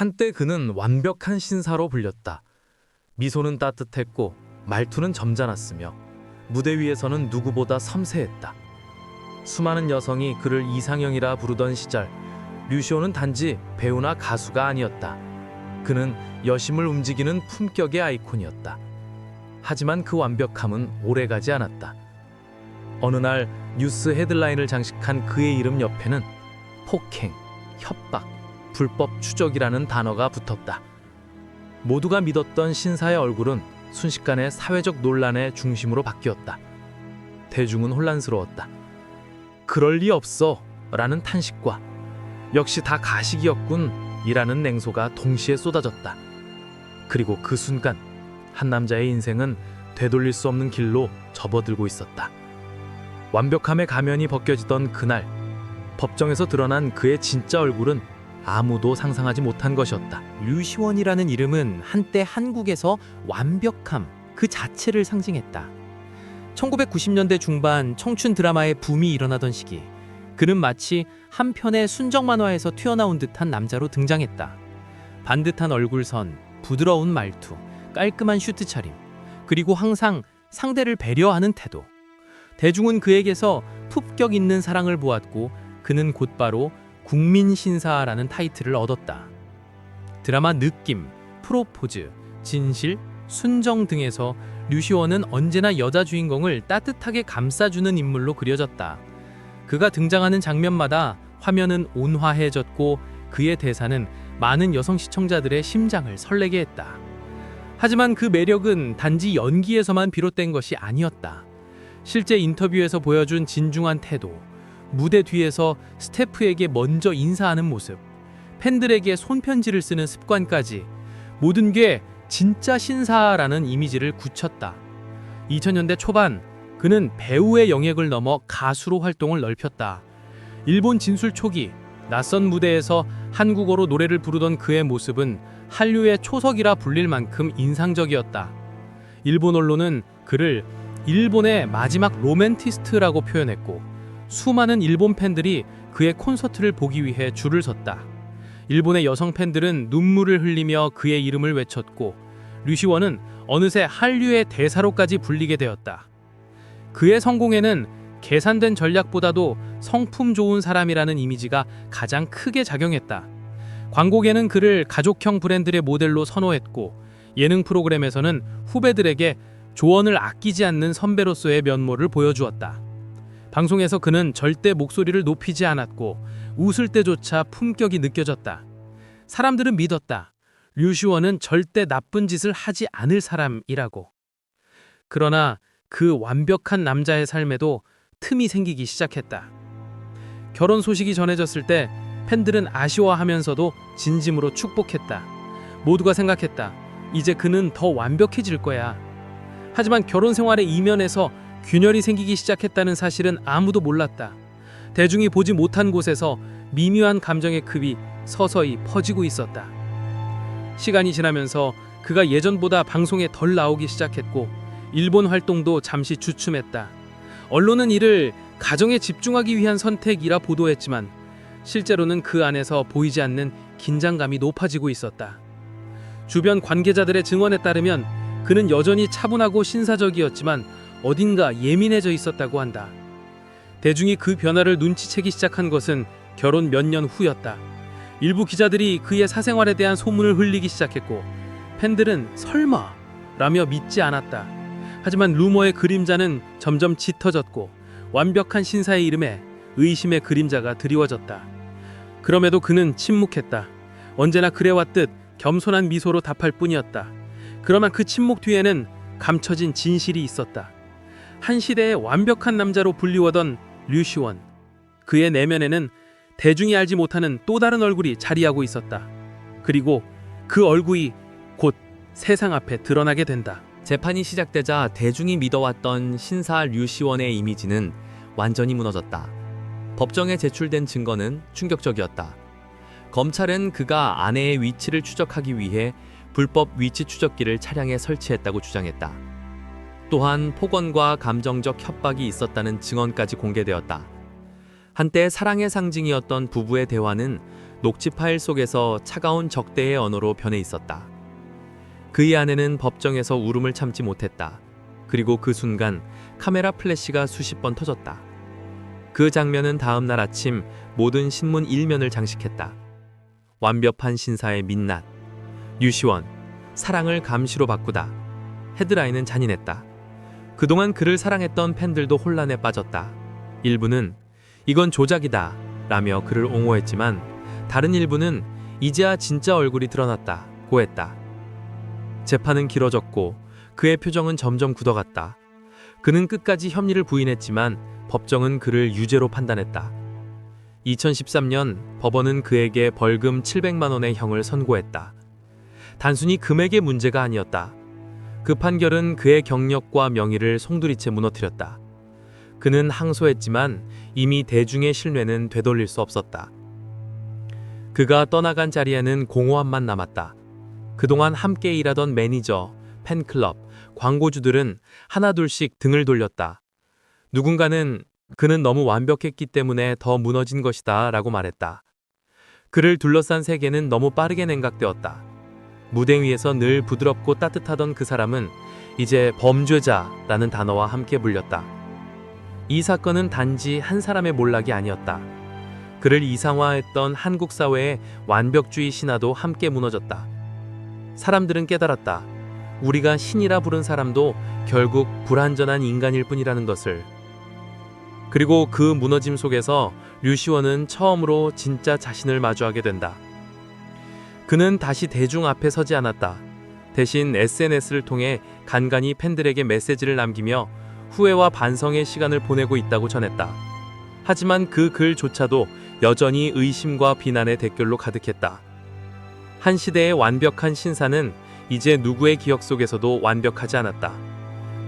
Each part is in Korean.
한때 그는 완벽한 신사로 불렸다. 미소는 따뜻했고 말투는 점잖았으며 무대 위에서는 누구보다 섬세했다. 수많은 여성이 그를 이상형이라 부르던 시절 류시오는 단지 배우나 가수가 아니었다. 그는 여심을 움직이는 품격의 아이콘이었다. 하지만 그 완벽함은 오래가지 않았다. 어느 날 뉴스 헤드라인을 장식한 그의 이름 옆에는 폭행, 협박, 불법 추적이라는 단어가 붙었다. 모두가 믿었던 신사의 얼굴은 순식간에 사회적 논란의 중심으로 바뀌었다. 대중은 혼란스러웠다. 그럴 리 없어 라는 탄식과 역시 다 가식이었군 이라는 냉소가 동시에 쏟아졌다. 그리고 그 순간 한 남자의 인생은 되돌릴 수 없는 길로 접어들고 있었다. 완벽함의 가면이 벗겨지던 그날 법정에서 드러난 그의 진짜 얼굴은 아무도 상상하지 못한 것이었다. 류시원이라는 이름은 한때 한국에서 완벽함 그 자체를 상징했다. 1990년대 중반 청춘 드라마의 붐이 일어나던 시기 그는 마치 한 편의 순정 만화에서 튀어나온 듯한 남자로 등장했다. 반듯한 얼굴선, 부드러운 말투, 깔끔한 슈트 차림, 그리고 항상 상대를 배려하는 태도. 대중은 그에게서 품격 있는 사랑을 보았고 그는 곧바로 국민 신사라는 타이틀을 얻었다. 드라마 느낌, 프로포즈, 진실, 순정 등에서 류시원은 언제나 여자 주인공을 따뜻하게 감싸주는 인물로 그려졌다. 그가 등장하는 장면마다 화면은 온화해졌고 그의 대사는 많은 여성 시청자들의 심장을 설레게 했다. 하지만 그 매력은 단지 연기에서만 비롯된 것이 아니었다. 실제 인터뷰에서 보여준 진중한 태도, 무대 뒤에서 스태프에게 먼저 인사하는 모습, 팬들에게 손편지를 쓰는 습관까지 모든 게 진짜 신사라는 이미지를 굳혔다. 2000년대 초반 그는 배우의 영역을 넘어 가수로 활동을 넓혔다. 일본 진술 초기 낯선 무대에서 한국어로 노래를 부르던 그의 모습은 한류의 초석이라 불릴 만큼 인상적이었다. 일본 언론은 그를 일본의 마지막 로맨티스트라고 표현했고 수많은 일본 팬들이 그의 콘서트를 보기 위해 줄을 섰다. 일본의 여성 팬들은 눈물을 흘리며 그의 이름을 외쳤고 류시원은 어느새 한류의 대사로까지 불리게 되었다. 그의 성공에는 계산된 전략보다도 성품 좋은 사람이라는 이미지가 가장 크게 작용했다. 광고계는 그를 가족형 브랜드의 모델로 선호했고 예능 프로그램에서는 후배들에게 조언을 아끼지 않는 선배로서의 면모를 보여주었다. 방송에서 그는 절대 목소리를 높이지 않았고 웃을 때조차 품격이 느껴졌다. 사람들은 믿었다. 류시원은 절대 나쁜 짓을 하지 않을 사람이라고. 그러나 그 완벽한 남자의 삶에도 틈이 생기기 시작했다. 결혼 소식이 전해졌을 때 팬들은 아쉬워하면서도 진심으로 축복했다. 모두가 생각했다. 이제 그는 더 완벽해질 거야. 하지만 결혼 생활의 이면에서 균열이 생기기 시작했다는 사실은 아무도 몰랐다. 대중이 보지 못한 곳에서 미묘한 감정의 급이 서서히 퍼지고 있었다. 시간이 지나면서 그가 예전보다 방송에 덜 나오기 시작했고 일본 활동도 잠시 주춤했다. 언론은 이를 가정에 집중하기 위한 선택이라 보도했지만 실제로는 그 안에서 보이지 않는 긴장감이 높아지고 있었다. 주변 관계자들의 증언에 따르면 그는 여전히 차분하고 신사적이었지만 어딘가 예민해져 있었다고 한다. 대중이 그 변화를 눈치채기 시작한 것은 결혼 몇 년 후였다. 일부 기자들이 그의 사생활에 대한 소문을 흘리기 시작했고 팬들은 설마 라며 믿지 않았다. 하지만 루머의 그림자는 점점 짙어졌고 완벽한 신사의 이름에 의심의 그림자가 드리워졌다. 그럼에도 그는 침묵했다. 언제나 그래왔듯 겸손한 미소로 답할 뿐이었다. 그러나 그 침묵 뒤에는 감춰진 진실이 있었다. 한 시대의 완벽한 남자로 불리워던 류시원. 그의 내면에는 대중이 알지 못하는 또 다른 얼굴이 자리하고 있었다. 그리고 그 얼굴이 곧 세상 앞에 드러나게 된다. 재판이 시작되자 대중이 믿어왔던 신사 류시원의 이미지는 완전히 무너졌다. 법정에 제출된 증거는 충격적이었다. 검찰은 그가 아내의 위치를 추적하기 위해 불법 위치 추적기를 차량에 설치했다고 주장했다. 또한 폭언과 감정적 협박이 있었다는 증언까지 공개되었다. 한때 사랑의 상징이었던 부부의 대화는 녹취 파일 속에서 차가운 적대의 언어로 변해 있었다. 그의 아내는 법정에서 울음을 참지 못했다. 그리고 그 순간 카메라 플래시가 수십 번 터졌다. 그 장면은 다음 날 아침 모든 신문 일면을 장식했다. 완벽한 신사의 민낯. 유시원. 사랑을 감시로 바꾸다. 헤드라인은 잔인했다. 그동안 그를 사랑했던 팬들도 혼란에 빠졌다. 일부는 이건 조작이다 라며 그를 옹호했지만 다른 일부는 이제야 진짜 얼굴이 드러났다 고했다. 재판은 길어졌고 그의 표정은 점점 굳어갔다. 그는 끝까지 혐의를 부인했지만 법정은 그를 유죄로 판단했다. 2013년 법원은 그에게 벌금 700만 원의 형을 선고했다. 단순히 금액의 문제가 아니었다. 그 판결은 그의 경력과 명예를 송두리째 무너뜨렸다. 그는 항소했지만 이미 대중의 신뢰는 되돌릴 수 없었다. 그가 떠나간 자리에는 공허함만 남았다. 그동안 함께 일하던 매니저, 팬클럽, 광고주들은 하나둘씩 등을 돌렸다. 누군가는 그는 너무 완벽했기 때문에 더 무너진 것이다 라고 말했다. 그를 둘러싼 세계는 너무 빠르게 냉각되었다. 무대 위에서 늘 부드럽고 따뜻하던 그 사람은 이제 범죄자라는 단어와 함께 불렸다. 이 사건은 단지 한 사람의 몰락이 아니었다. 그를 이상화했던 한국 사회의 완벽주의 신화도 함께 무너졌다. 사람들은 깨달았다. 우리가 신이라 부른 사람도 결국 불완전한 인간일 뿐이라는 것을. 그리고 그 무너짐 속에서 류시원은 처음으로 진짜 자신을 마주하게 된다. 그는 다시 대중 앞에 서지 않았다. 대신 SNS를 통해 간간히 팬들에게 메시지를 남기며 후회와 반성의 시간을 보내고 있다고 전했다. 하지만 그 글조차도 여전히 의심과 비난의 댓글로 가득했다. 한 시대의 완벽한 신사는 이제 누구의 기억 속에서도 완벽하지 않았다.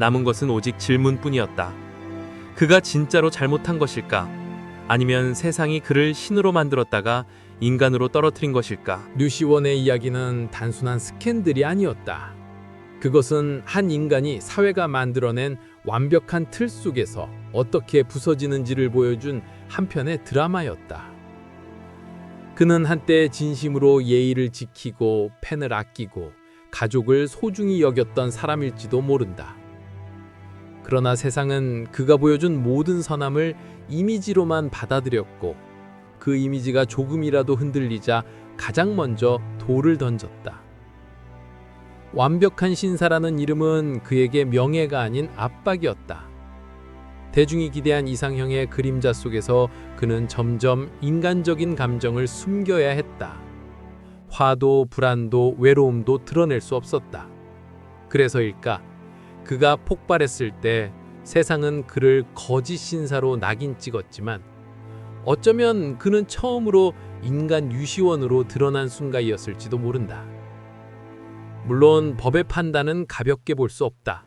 남은 것은 오직 질문뿐이었다. 그가 진짜로 잘못한 것일까? 아니면 세상이 그를 신으로 만들었다가 인간으로 떨어뜨린 것일까? 류시원의 이야기는 단순한 스캔들이 아니었다. 그것은 한 인간이 사회가 만들어낸 완벽한 틀 속에서 어떻게 부서지는지를 보여준 한편의 드라마였다. 그는 한때 진심으로 예의를 지키고 팬을 아끼고 가족을 소중히 여겼던 사람일지도 모른다. 그러나 세상은 그가 보여준 모든 선함을 이미지로만 받아들였고 그 이미지가 조금이라도 흔들리자 가장 먼저 돌을 던졌다. 완벽한 신사라는 이름은 그에게 명예가 아닌 압박이었다. 대중이 기대한 이상형의 그림자 속에서 그는 점점 인간적인 감정을 숨겨야 했다. 화도 불안도 외로움도 드러낼 수 없었다. 그래서일까? 그가 폭발했을 때 세상은 그를 거짓 신사로 낙인 찍었지만 어쩌면 그는 처음으로 인간 유시원으로 드러난 순간이었을지도 모른다. 물론 법의 판단은 가볍게 볼 수 없다.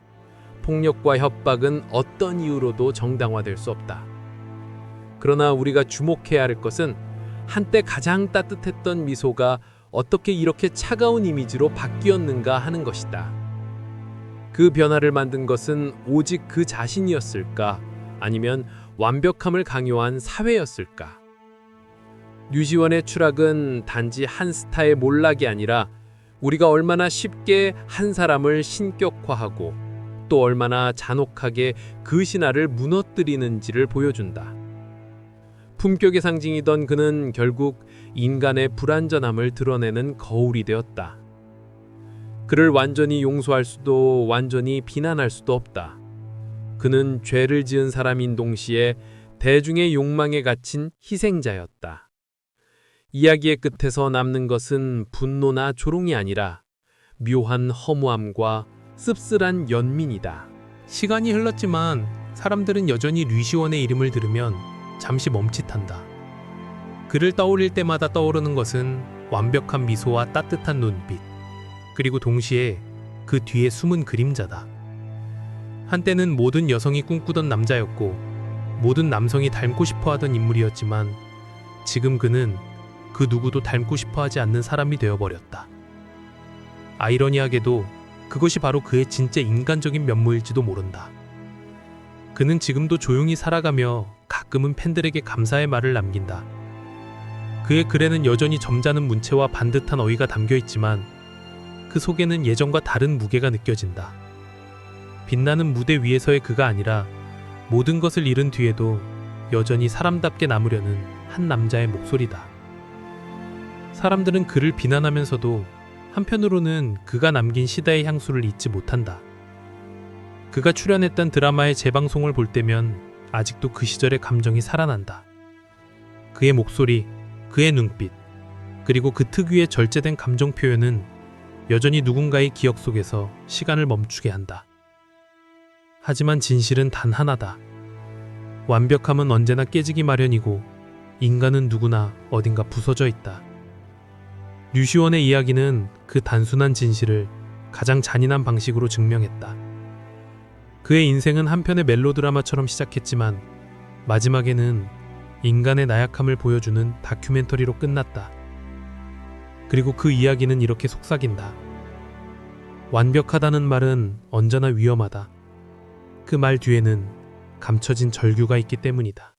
폭력과 협박은 어떤 이유로도 정당화될 수 없다. 그러나 우리가 주목해야 할 것은 한때 가장 따뜻했던 미소가 어떻게 이렇게 차가운 이미지로 바뀌었는가 하는 것이다. 그 변화를 만든 것은 오직 그 자신이었을까? 아니면 완벽함을 강요한 사회였을까? 류지원의 추락은 단지 한 스타의 몰락이 아니라 우리가 얼마나 쉽게 한 사람을 신격화하고 또 얼마나 잔혹하게 그 신화를 무너뜨리는지를 보여준다. 품격의 상징이던 그는 결국 인간의 불완전함을 드러내는 거울이 되었다. 그를 완전히 용서할 수도 완전히 비난할 수도 없다. 그는 죄를 지은 사람인 동시에 대중의 욕망에 갇힌 희생자였다. 이야기의 끝에서 남는 것은 분노나 조롱이 아니라 묘한 허무함과 씁쓸한 연민이다. 시간이 흘렀지만 사람들은 여전히 류시원의 이름을 들으면 잠시 멈칫한다. 그를 떠올릴 때마다 떠오르는 것은 완벽한 미소와 따뜻한 눈빛, 그리고 동시에 그 뒤에 숨은 그림자다. 한때는 모든 여성이 꿈꾸던 남자였고 모든 남성이 닮고 싶어 하던 인물이었지만 지금 그는 그 누구도 닮고 싶어 하지 않는 사람이 되어버렸다. 아이러니하게도 그것이 바로 그의 진짜 인간적인 면모일지도 모른다. 그는 지금도 조용히 살아가며 가끔은 팬들에게 감사의 말을 남긴다. 그의 글에는 여전히 점잖은 문체와 반듯한 어휘가 담겨 있지만 그 속에는 예전과 다른 무게가 느껴진다. 빛나는 무대 위에서의 그가 아니라 모든 것을 잃은 뒤에도 여전히 사람답게 남으려는 한 남자의 목소리다. 사람들은 그를 비난하면서도 한편으로는 그가 남긴 시대의 향수를 잊지 못한다. 그가 출연했던 드라마의 재방송을 볼 때면 아직도 그 시절의 감정이 살아난다. 그의 목소리, 그의 눈빛, 그리고 그 특유의 절제된 감정 표현은 여전히 누군가의 기억 속에서 시간을 멈추게 한다. 하지만 진실은 단 하나다. 완벽함은 언제나 깨지기 마련이고 인간은 누구나 어딘가 부서져 있다. 류시원의 이야기는 그 단순한 진실을 가장 잔인한 방식으로 증명했다. 그의 인생은 한편의 멜로드라마처럼 시작했지만 마지막에는 인간의 나약함을 보여주는 다큐멘터리로 끝났다. 그리고 그 이야기는 이렇게 속삭인다. 완벽하다는 말은 언제나 위험하다. 그 말 뒤에는 감춰진 절규가 있기 때문이다.